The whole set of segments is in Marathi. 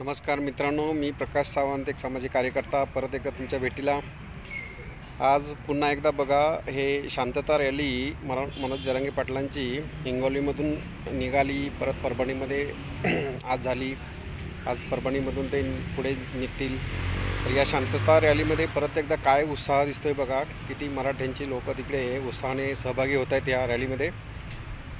नमस्कार मित्रांनो मी प्रकाश सावंत एक सामाजिक कार्यकर्ता. परत एकदा तुमच्या भेटीला. आज पुन्हा एकदा बघा हे शांतता रॅली मरा मनोज जरांगे पाटलांची हिंगोलीमधून निघाली परत परभणीमध्ये आज झाली. आज परभणीमधून ते पुढे निघतील. तर या शांतता रॅलीमध्ये परत एकदा काय उत्साह दिसतोय बघा किती मराठ्यांची लोकं तिकडे उत्साहाने सहभागी होत आहेत या रॅलीमध्ये.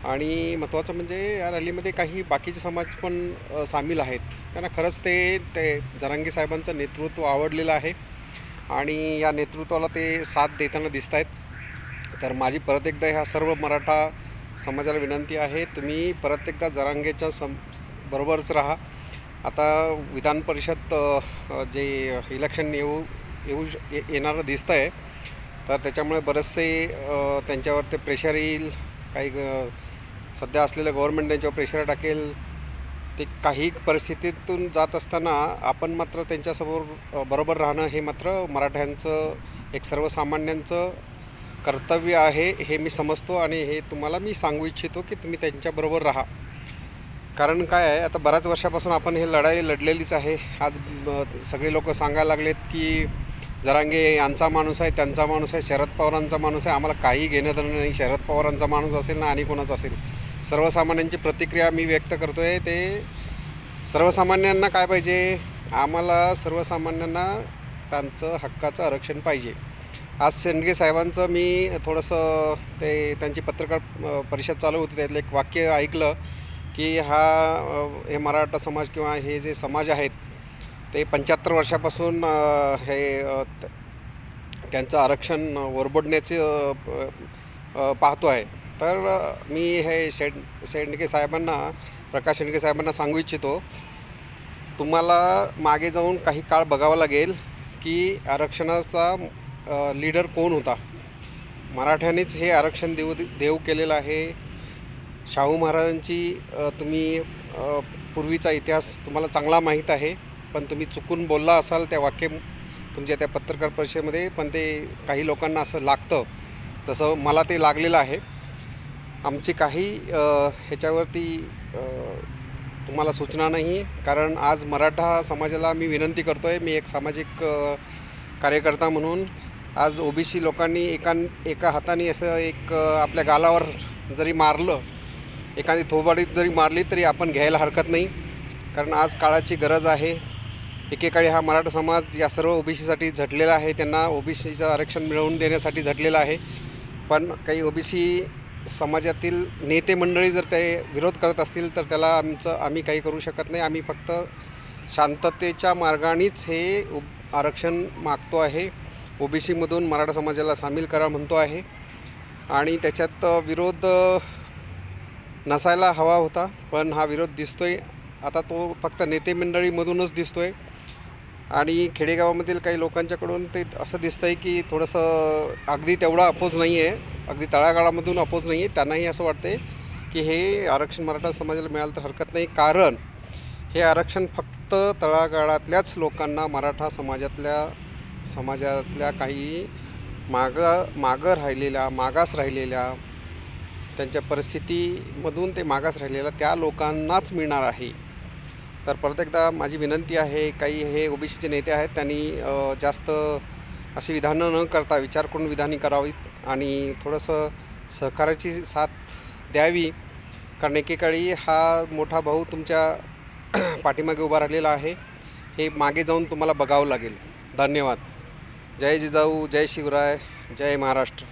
आणि महत्त्वाचं म्हणजे या रॅलीमध्ये काही बाकीचे समाज पण सामील आहेत. त्यांना खरंच ते ते जरांगे साहेबांचं नेतृत्व आवडलेलं आहे. आणि या नेतृत्वाला ते साथ देताना दिसत आहेत तर माझी परत एकदा ह्या सर्व मराठा समाजाला विनंती आहे तुम्ही परत एकदा जरांगेच्या सम बरोबरच राहा. आता विधान परिषद जे इलेक्शन येऊ येऊ श- ये- येणारं दिसतं आहे तर त्याच्यामुळे बरेचसे त्यांच्यावर ते प्रेशर येईल. काही ग- सध्या असलेलं गव्हर्नमेंट त्यांच्यावर प्रेशर टाकेल ते काही परिस्थितीतून जात असताना आपण मात्र त्यांच्यासमोर बरोबर राहणं हे मात्र मराठ्यांचं एक सर्वसामान्यांचं कर्तव्य आहे हे मी समजतो आणि हे तुम्हाला मी सांगू इच्छितो की तुम्ही त्यांच्याबरोबर राहा. कारण काय आहे आता बऱ्याच वर्षापासून आपण हे लढाई लढलेलीच आहे. आज सगळे लोक सांगायला लागलेत की जरांगे यांचा माणूस आहे त्यांचा माणूस आहे शरद पवारांचा माणूस आहे. आम्हाला काही घेणं देणं नाही. शरद पवारांचा माणूस असेल ना आणि कोणाचा असेल? सर्वसामान्यांची प्रतिक्रिया मी व्यक्त करतो आहे ते सर्वसामान्यांना काय पाहिजे? आम्हाला सर्वसामान्यांना त्यांचं हक्काचं आरक्षण पाहिजे. आज शेंडगे साहेबांचं मी थोडंसं ते त्यांची पत्रकार परिषद चालू होती त्यातलं एक वाक्य ऐकलं की हा हे मराठा समाज किंवा हे जे समाज आहेत ते पंच्याहत्तर वर्षापासून हे त्यांचं आरक्षण ओरबडण्याचे पाहतो आहे. तर मी हे शेड शेंडके साहेबांना प्रकाश शेंडके साहेबांना सांगू इच्छितो तुम्हाला मागे जाऊन काही काळ बघावं लागेल की आरक्षणाचा लीडर कोण होता? मराठ्यानेच हे आरक्षण देऊ देऊ केलेलं आहे. शाहू महाराजांची तुम्ही पूर्वीचा इतिहास तुम्हाला चांगला माहीत आहे पण तुम्ही चुकून बोलला असाल त्या वाक्य तुमच्या त्या पत्रकार परिषदेमध्ये पण ते काही लोकांना असं लागतं. तसं मला ते लागलेलं आहे. आमची काही ह्याच्यावरती तुम्हाला सूचना नाही कारण आज मराठा समाजाला मी विनंती करतो आहे मी एक सामाजिक कार्यकर्ता म्हणून. आज ओबीसी लोकांनी एका एका हाताने असं एक आपल्या गालावर जरी मारलं एखादी थोबाडीत जरी मारली तरी आपण घ्यायला हरकत नाही. कारण आज काळाची गरज आहे. एकेकाळी हा मराठा समाज या सर्व ओबीसीसाठी झटलेला आहे. त्यांना ओबीसीचं आरक्षण मिळवून देण्यासाठी झटलेला आहे. पण काही ओबीसी समाजातील नेते मंडळी जर ते विरोध करत असतील तर त्याला आमचं आम्ही काही करू शकत नाही. आम्ही फक्त शांततेच्या मार्गानेच हे आरक्षण मागतो आहे. ओबीसीमधून मराठा समाजाला सामील करा म्हणतो आहे. आणि त्याच्यात विरोध नसायला हवा होता पण हा विरोध दिसतोय. आता तो फक्त नेते मंडळीमधूनच दिसतोय. आणि खेडेगावामधील काही लोकांच्याकडून ते असं दिसतं आहे की थोडंसं अगदी तेवढा अपोज नाही आहे. अगदी तळागाळामधून अपोज नाही आहे. त्यांनाही असं वाटते की हे आरक्षण मराठा समाजाला मिळालं तर हरकत नाही. कारण हे आरक्षण फक्त तळागाळातल्याच लोकांना मराठा समाजातल्या समाजातल्या काही मागं मागं राहिलेल्या मागास राहिलेल्या त्यांच्या परिस्थितीमधून ते मागास राहिलेल्या त्या लोकांनाच मिळणार आहे. तर परत एकदा माझी विनंती आहे काही हे ओबीसीचे नेते आहेत त्यांनी जास्त अशी विधानं न करता विचार करून विधाने करावीत आणि थोडंसं सहकार्याची साथ द्यावी. कारण एकेकाळी हा मोठा भाऊ तुमच्या पाठीमागे उभा राहिलेला आहे. हे मागे जाऊन तुम्हाला बघावं लागेल. धन्यवाद. जय जिजाऊ जय शिवराय जय महाराष्ट्र.